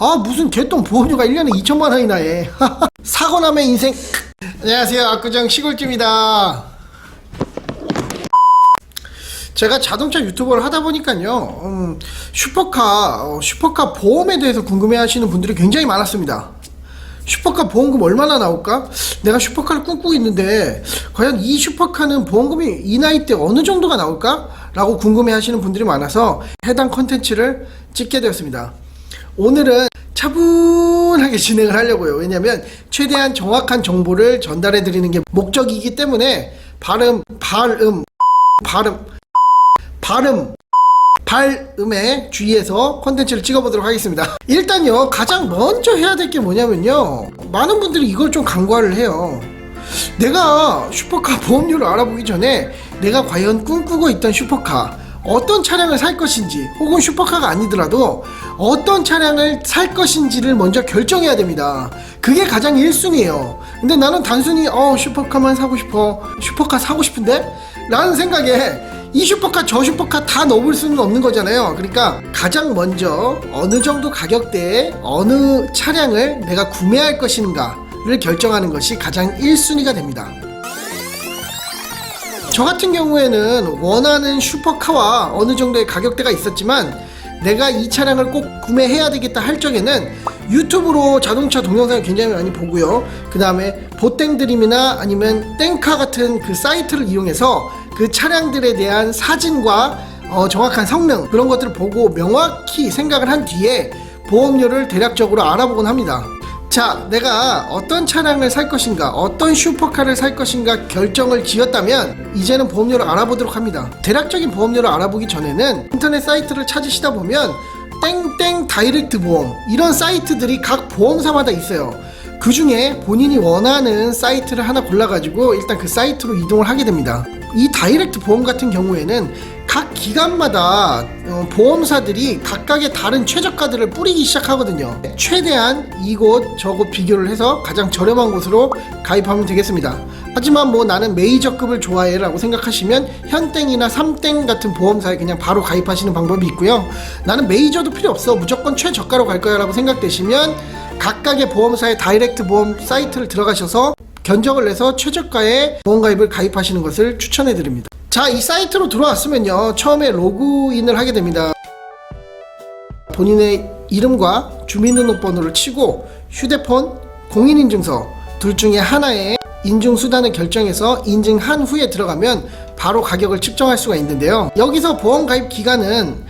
아 무슨 개똥 보험료가 1년에 2천만 원이나 해 사고 나면 인생 안녕하세요 압구정 시골집입니다 제가 자동차 유튜버를 하다 보니까요 음, 슈퍼카 어, 슈퍼카 보험에 대해서 궁금해 하시는 분들이 굉장히 많았습니다 슈퍼카 보험금 얼마나 나올까? 내가 슈퍼카를 꿈꾸고 있는데 과연 이 슈퍼카는 보험금이 이 나이 때 어느 정도가 나올까? 라고 궁금해 하시는 분들이 많아서 해당 컨텐츠를 찍게 되었습니다. 오늘은 차분하게 진행을 하려고요. 왜냐면 최대한 정확한 정보를 전달해 드리는 게 목적이기 때문에 발음, 발음, 발음, 발음, 발음에 주의해서 콘텐츠를 찍어보도록 하겠습니다. 일단요, 가장 먼저 해야 될 게 뭐냐면요. 많은 분들이 이걸 좀 간과를 해요. 내가 슈퍼카 보험료를 알아보기 전에 내가 과연 꿈꾸고 있던 슈퍼카, 어떤 차량을 살 것인지, 혹은 슈퍼카가 아니더라도 어떤 차량을 살 것인지를 먼저 결정해야 됩니다. 그게 가장 1순위예요. 근데 나는 단순히, 어, 슈퍼카만 사고 싶어. 슈퍼카 사고 싶은데? 라는 생각에 이 슈퍼카 저 슈퍼카 다 넣을 수는 없는 거잖아요. 그러니까 가장 먼저 어느 정도 가격대에 어느 차량을 내가 구매할 것인가를 결정하는 것이 가장 1순위가 됩니다. 저 같은 경우에는 원하는 슈퍼카와 어느 정도의 가격대가 있었지만 내가 이 차량을 꼭 구매해야 되겠다 할 적에는 유튜브로 자동차 동영상을 굉장히 많이 보고요. 그 다음에 보땡드림이나 아니면 땡카 같은 그 사이트를 이용해서 그 차량들에 대한 사진과 어, 정확한 성능 그런 것들을 보고 명확히 생각을 한 뒤에 보험료를 대략적으로 알아보곤 합니다. 자, 내가 어떤 차량을 살 것인가, 어떤 슈퍼카를 살 것인가 결정을 지었다면 이제는 보험료를 알아보도록 합니다. 대략적인 보험료를 알아보기 전에는 인터넷 사이트를 찾으시다 보면 땡땡 다이렉트 보험 이런 사이트들이 각 보험사마다 있어요. 그 중에 본인이 원하는 사이트를 하나 골라가지고 일단 그 사이트로 이동을 하게 됩니다. 이 다이렉트 보험 같은 경우에는 각 기관마다 어, 보험사들이 각각의 다른 최저가들을 뿌리기 시작하거든요. 최대한 이곳 저곳 비교를 해서 가장 저렴한 곳으로 가입하면 되겠습니다. 하지만 뭐 나는 메이저급을 좋아해라고 생각하시면 현땡이나 삼땡 같은 보험사에 그냥 바로 가입하시는 방법이 있고요. 나는 메이저도 필요 없어 무조건 최저가로 갈 거야라고 생각되시면 각각의 보험사의 다이렉트 보험 사이트를 들어가셔서 견적을 내서 최저가의 보험 가입을 가입하시는 것을 추천해 드립니다. 자, 이 사이트로 들어왔으면요. 처음에 로그인을 하게 됩니다. 본인의 이름과 주민등록번호를 치고 휴대폰, 공인인증서 둘 중에 하나의 인증 수단을 결정해서 인증한 후에 들어가면 바로 가격을 측정할 수가 있는데요. 여기서 보험 가입 기간은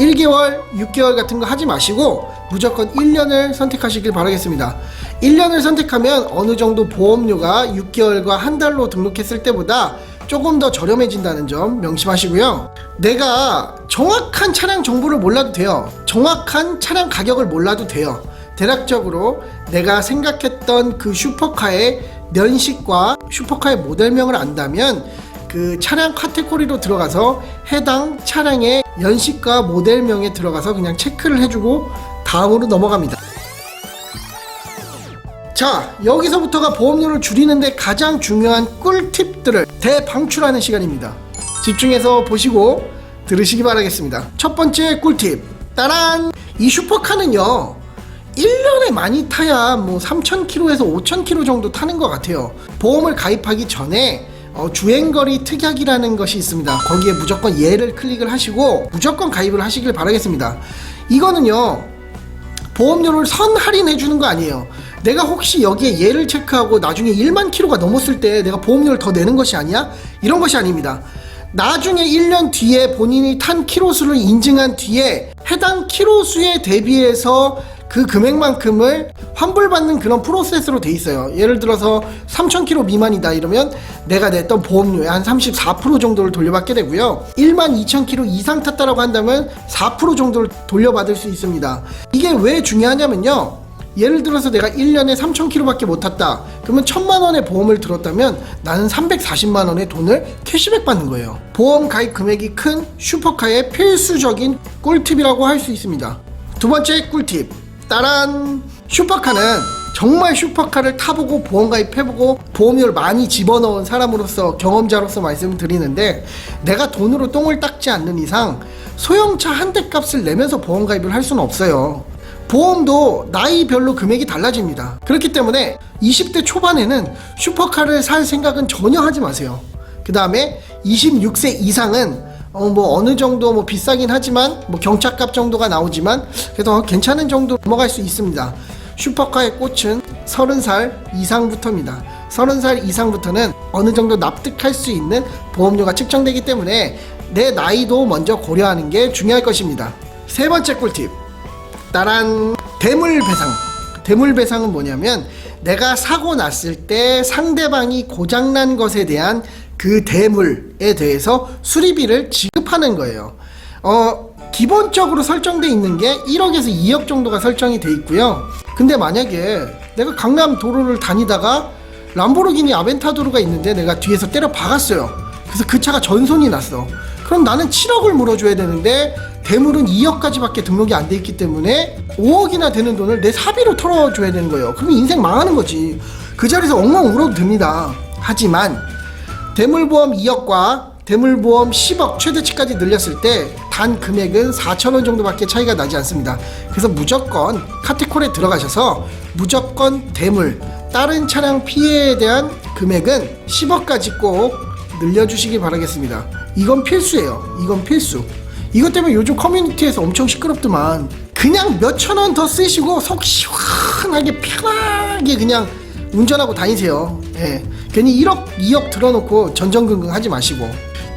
1개월, 6개월 같은 거 하지 마시고 무조건 1년을 선택하시길 바라겠습니다. 1년을 선택하면 어느 정도 보험료가 6개월과 한 달로 등록했을 때보다 조금 더 저렴해진다는 점 명심하시고요. 내가 정확한 차량 정보를 몰라도 돼요. 정확한 차량 가격을 몰라도 돼요. 대략적으로 내가 생각했던 그 슈퍼카의 년식과 슈퍼카의 모델명을 안다면 그 차량 카테고리로 들어가서 해당 차량의 연식과 모델명에 들어가서 그냥 체크를 해주고 다음으로 넘어갑니다. 자, 여기서부터가 보험료를 줄이는데 가장 중요한 꿀팁들을 대방출하는 시간입니다. 집중해서 보시고 들으시기 바라겠습니다. 첫 번째 꿀팁. 따란! 이 슈퍼카는요, 1년에 많이 타야 뭐 3,000km에서 5,000km 정도 타는 것 같아요. 보험을 가입하기 전에 어, 주행거리 특약이라는 것이 있습니다. 거기에 무조건 예를 클릭을 하시고 무조건 가입을 하시길 바라겠습니다. 이거는요, 보험료를 선 할인해 주는 거 아니에요. 내가 혹시 여기에 예를 체크하고 나중에 1만 킬로가 넘었을 때 내가 보험료를 더 내는 것이 아니야? 이런 것이 아닙니다. 나중에 1년 뒤에 본인이 탄 키로수를 인증한 뒤에 해당 키로수에 대비해서 그 금액만큼을 환불받는 그런 프로세스로 돼 있어요. 예를 들어서 3,000km 미만이다 이러면 내가 냈던 보험료의 한 34% 정도를 돌려받게 되고요. 1만 2,000km 이상 탔다라고 한다면 4% 정도를 돌려받을 수 있습니다. 이게 왜 중요하냐면요. 예를 들어서 내가 1년에 3,000km밖에 못 탔다. 그러면 1,000만 원의 보험을 들었다면 나는 340만 원의 돈을 캐시백 받는 거예요. 보험 가입 금액이 큰 슈퍼카의 필수적인 꿀팁이라고 할 수 있습니다. 두 번째 꿀팁. 따란 슈퍼카는 정말 슈퍼카를 타보고 보험 가입해보고 보험료를 많이 집어넣은 사람으로서 경험자로서 말씀드리는데 내가 돈으로 똥을 닦지 않는 이상 소형차 한 대 값을 내면서 보험 가입을 할 수는 없어요. 보험도 나이별로 금액이 달라집니다. 그렇기 때문에 20대 초반에는 슈퍼카를 살 생각은 전혀 하지 마세요. 그 다음에 26세 이상은 어 뭐 어느 정도 뭐 비싸긴 하지만 뭐 경차값 정도가 나오지만 그래도 괜찮은 정도 넘어갈 수 있습니다. 슈퍼카의 꽃은 30살 이상부터입니다. 30살 이상부터는 어느 정도 납득할 수 있는 보험료가 측정되기 때문에 내 나이도 먼저 고려하는 게 중요할 것입니다. 세 번째 꿀팁. 따란 대물 배상. 대물 배상은 뭐냐면 내가 사고 났을 때 상대방이 고장난 것에 대한 그 대물에 대해서 수리비를 지급하는 거예요. 어, 기본적으로 설정돼 있는 게 1억에서 2억 정도가 설정이 돼 있고요. 근데 만약에 내가 강남 도로를 다니다가 람보르기니 아벤타도르가 있는데 내가 뒤에서 때려 박았어요. 그래서 그 차가 전손이 났어. 그럼 나는 7억을 물어줘야 되는데 대물은 2억까지밖에 등록이 안 돼 있기 때문에 5억이나 되는 돈을 내 사비로 털어줘야 되는 거예요. 그러면 인생 망하는 거지. 그 자리에서 엉망 울어도 됩니다. 하지만 대물보험 2억과 대물보험 10억 최대치까지 늘렸을 때 단 금액은 4천원 정도밖에 차이가 나지 않습니다. 그래서 무조건 카테콜에 들어가셔서 무조건 대물 다른 차량 피해에 대한 금액은 10억까지 꼭 늘려주시기 바라겠습니다. 이건 필수예요. 이건 필수. 이것 때문에 요즘 커뮤니티에서 엄청 시끄럽더만 그냥 몇천 원 더 쓰시고 속 시원하게 편하게 그냥 운전하고 다니세요. 예. 괜히 1억, 2억 들어놓고 전전긍긍 하지 마시고.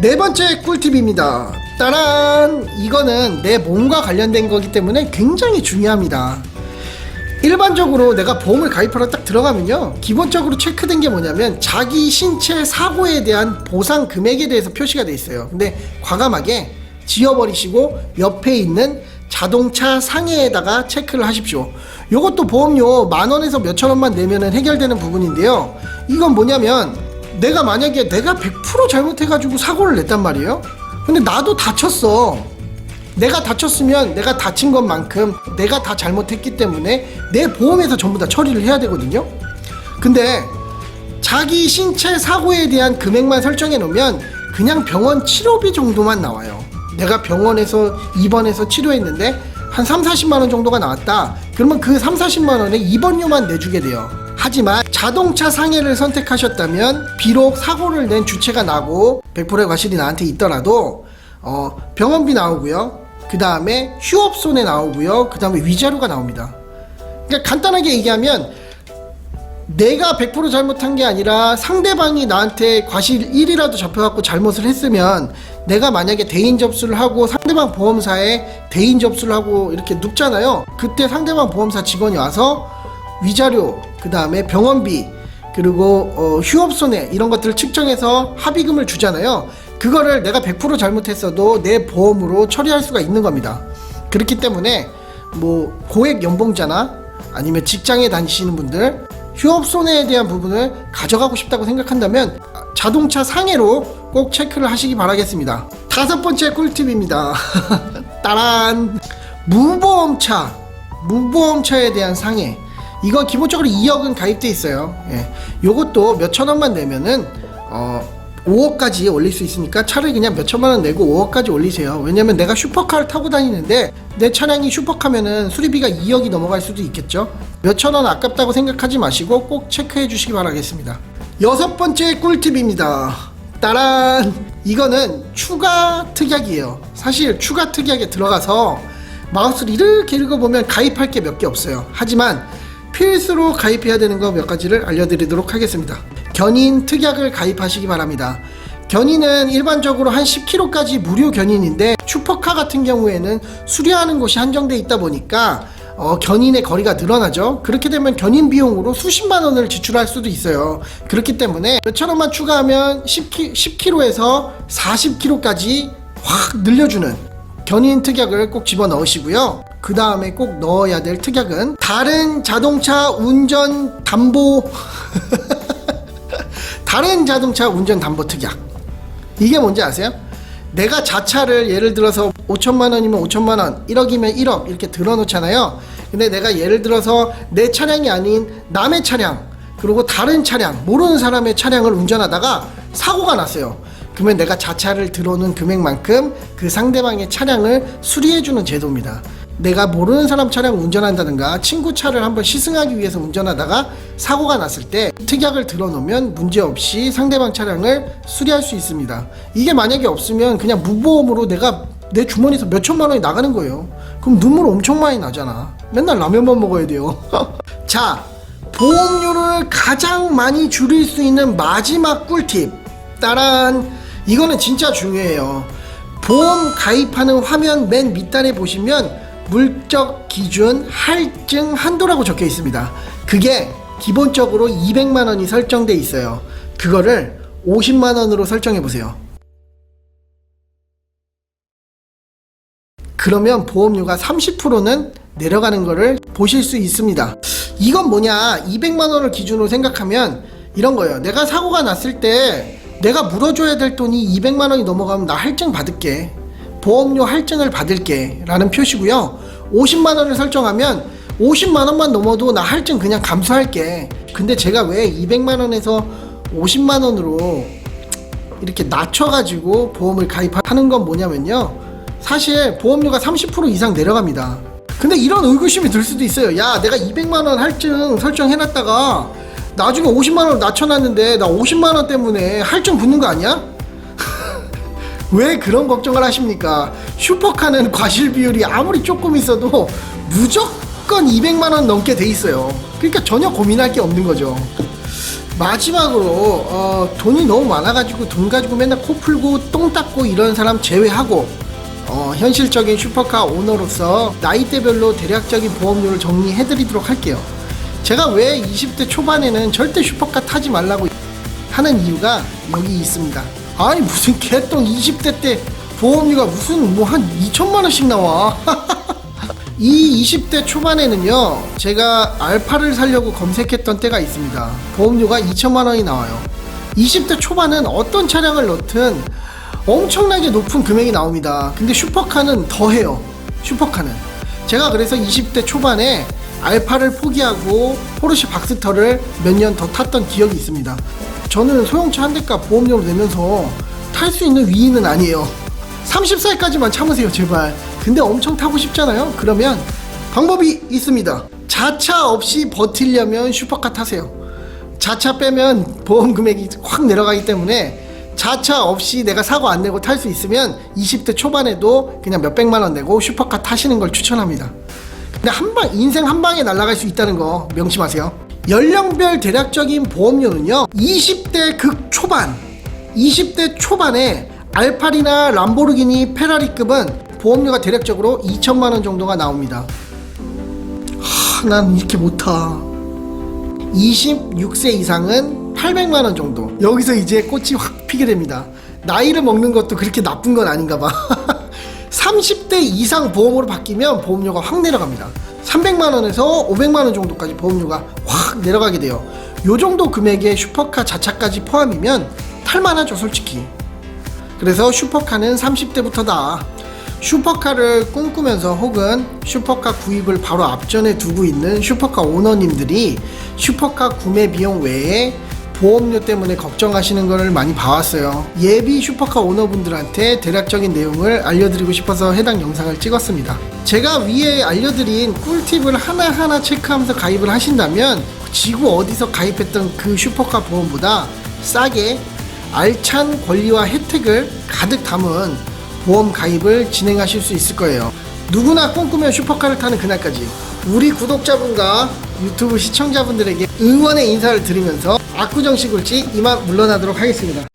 네 번째 꿀팁입니다. 따란! 이거는 내 몸과 관련된 거기 때문에 굉장히 중요합니다. 일반적으로 내가 보험을 가입하러 딱 들어가면요. 기본적으로 체크된 게 뭐냐면 자기 신체 사고에 대한 보상 금액에 대해서 표시가 돼 있어요. 근데 과감하게 지워버리시고 옆에 있는 자동차 상해에다가 체크를 하십시오. 요것도 보험료 만 원에서 몇천 원만 내면은 해결되는 부분인데요. 이건 뭐냐면 내가 만약에 내가 100% 잘못해가지고 사고를 냈단 말이에요. 근데 나도 다쳤어. 내가 다쳤으면 내가 다친 것만큼 내가 다 잘못했기 때문에 내 보험에서 전부 다 처리를 해야 되거든요. 근데 자기 신체 사고에 대한 금액만 설정해 놓으면 그냥 병원 치료비 정도만 나와요. 내가 병원에서 입원해서 치료했는데 한 3, 40만 원 정도가 나왔다. 그러면 그 3, 40만 원에 입원료만 내주게 돼요. 하지만 자동차 상해를 선택하셨다면 비록 사고를 낸 주체가 나고 100%의 과실이 나한테 있더라도 어, 병원비 나오고요. 그 다음에 휴업손해 나오고요. 그 다음에 위자료가 나옵니다. 그러니까 간단하게 얘기하면 내가 100% 잘못한 게 아니라 상대방이 나한테 과실 1이라도 잡혀갖고 잘못을 했으면 내가 만약에 대인 접수를 하고 상대방 보험사에 대인 접수를 하고 이렇게 눕잖아요. 그때 상대방 보험사 직원이 와서 위자료, 그 다음에 병원비, 그리고 어, 휴업손해 이런 것들을 측정해서 합의금을 주잖아요. 그거를 내가 100% 잘못했어도 내 보험으로 처리할 수가 있는 겁니다. 그렇기 때문에 뭐 고액 연봉자나 아니면 직장에 다니시는 분들 휴업 손해에 대한 부분을 가져가고 싶다고 생각한다면 자동차 상해로 꼭 체크를 하시기 바라겠습니다. 다섯 번째 꿀팁입니다. 따란 무보험차 무보험차에 대한 상해 이거 기본적으로 2억은 가입돼 있어요. 예. 요것도 몇천 원만 내면은 어 5억까지 올릴 수 있으니까 차를 그냥 몇 천만 원 내고 5억까지 올리세요. 왜냐면 내가 슈퍼카를 타고 다니는데 내 차량이 슈퍼카면은 수리비가 2억이 넘어갈 수도 있겠죠. 몇천 원 아깝다고 생각하지 마시고 꼭 체크해 주시기 바라겠습니다. 여섯 번째 꿀팁입니다. 따란! 이거는 추가 특약이에요. 사실 추가 특약에 들어가서 마우스를 이렇게 읽어보면 가입할 게 몇 개 없어요. 하지만 필수로 가입해야 되는 거 몇 가지를 알려드리도록 하겠습니다. 견인 특약을 가입하시기 바랍니다. 견인은 일반적으로 한 10km까지 무료 견인인데 슈퍼카 같은 경우에는 수리하는 곳이 한정돼 있다 보니까 어, 견인의 거리가 늘어나죠. 그렇게 되면 견인 비용으로 수십만 원을 지출할 수도 있어요. 그렇기 때문에 몇천 원만 추가하면 10, 10km에서 40km까지 확 늘려주는 견인 특약을 꼭 집어 넣으시고요. 그 다음에 꼭 넣어야 될 특약은 다른 자동차 운전 담보 다른 자동차 운전 담보 특약. 이게 뭔지 아세요? 내가 자차를 예를 들어서 5천만 원이면 5천만 원, 1억이면 1억 이렇게 들어놓잖아요. 근데 내가 예를 들어서 내 차량이 아닌 남의 차량, 그리고 다른 차량, 모르는 사람의 차량을 운전하다가 사고가 났어요. 그러면 내가 자차를 들어오는 금액만큼 그 상대방의 차량을 수리해주는 제도입니다. 내가 모르는 사람 차량 운전한다든가 친구 차를 한번 시승하기 위해서 운전하다가 사고가 났을 때 특약을 들어놓으면 문제없이 상대방 차량을 수리할 수 있습니다. 이게 만약에 없으면 그냥 무보험으로 내가 내 주머니에서 몇 천만 원이 나가는 거예요. 그럼 눈물 엄청 많이 나잖아. 맨날 라면만 먹어야 돼요. 자, 보험료를 가장 많이 줄일 수 있는 마지막 꿀팁. 따란. 이거는 진짜 중요해요. 보험 가입하는 화면 맨 밑단에 보시면 물적 기준 할증 한도라고 적혀 있습니다. 그게 기본적으로 200만 원이 설정돼 있어요. 그거를 50만 원으로 설정해 보세요. 그러면 보험료가 30%는 내려가는 거를 보실 수 있습니다. 이건 뭐냐? 200만 원을 기준으로 생각하면 이런 거예요. 내가 사고가 났을 때 내가 물어줘야 될 돈이 200만 원이 넘어가면 나 할증 받을게. 보험료 할증을 받을게. 라는 표시고요. 50만 원을 설정하면 50만 원만 넘어도 나 할증 그냥 감수할게. 근데 제가 왜 200만 원에서 50만 원으로 이렇게 낮춰가지고 보험을 가입하는 건 뭐냐면요. 사실 보험료가 30% 이상 내려갑니다. 근데 이런 의구심이 들 수도 있어요. 야, 내가 200만원 할증 설정해놨다가 나중에 50만원 낮춰놨는데 나 50만원 때문에 할증 붙는 거 아니야? 왜 그런 걱정을 하십니까? 슈퍼카는 과실 비율이 아무리 조금 있어도 무조건 200만 원 넘게 돼 있어요. 그러니까 전혀 고민할 게 없는 거죠. 마지막으로 어, 돈이 너무 많아가지고 돈 가지고 맨날 코 풀고 똥 닦고 이런 사람 제외하고 어, 현실적인 슈퍼카 오너로서 나이대별로 대략적인 보험료를 정리해드리도록 할게요. 제가 왜 20대 초반에는 절대 슈퍼카 타지 말라고 하는 이유가 여기 있습니다. 아니 무슨 개똥 20대 때 보험료가 무슨 뭐 한 2천만 원씩 나와. 이 20대 초반에는요, 제가 알파를 사려고 검색했던 때가 있습니다. 보험료가 2천만 원이 나와요. 20대 초반은 어떤 차량을 넣든 엄청나게 높은 금액이 나옵니다. 근데 슈퍼카는 더해요. 슈퍼카는. 제가 그래서 20대 초반에 알파를 포기하고 포르쉐 박스터를 몇 년 더 탔던 기억이 있습니다. 저는 소형차 한 대값 보험료를 내면서 탈 수 있는 위인은 아니에요. 30살까지만 참으세요, 제발. 근데 엄청 타고 싶잖아요? 그러면 방법이 있습니다. 자차 없이 버틸려면 슈퍼카 타세요. 자차 빼면 보험 금액이 확 내려가기 때문에 자차 없이 내가 사고 안 내고 탈 수 있으면 20대 초반에도 그냥 몇백만 원 내고 슈퍼카 타시는 걸 추천합니다. 근데 한 방, 인생 한 방에 날아갈 수 있다는 거 명심하세요. 연령별 대략적인 보험료는요, 20대 극 초반, 20대 초반에 알파리나 람보르기니 페라리급은 보험료가 대략적으로 2천만 원 정도가 나옵니다. 하, 난 이렇게 못 타. 26세 이상은 800만 원 정도. 여기서 이제 꽃이 확 피게 됩니다. 나이를 먹는 것도 그렇게 나쁜 건 아닌가 봐. 30대 이상 보험으로 바뀌면 보험료가 확 내려갑니다. 300만 원에서 500만 원 정도까지 보험료가 확 내려가게 돼요. 요 정도 금액의 슈퍼카 자차까지 포함이면 탈만하죠, 솔직히. 그래서 슈퍼카는 30대부터다. 슈퍼카를 꿈꾸면서 혹은 슈퍼카 구입을 바로 앞전에 두고 있는 슈퍼카 오너님들이 슈퍼카 구매 비용 외에 보험료 때문에 걱정하시는 것을 많이 봐왔어요. 예비 슈퍼카 오너분들한테 대략적인 내용을 알려드리고 싶어서 해당 영상을 찍었습니다. 제가 위에 알려드린 꿀팁을 하나하나 체크하면서 가입을 하신다면 지구 어디서 가입했던 그 슈퍼카 보험보다 싸게 알찬 권리와 혜택을 가득 담은 보험 가입을 진행하실 수 있을 거예요. 누구나 꿈꾸며 슈퍼카를 타는 그날까지 우리 구독자분과 유튜브 시청자분들에게 응원의 인사를 드리면서 압구정시 굴지 이만 물러나도록 하겠습니다.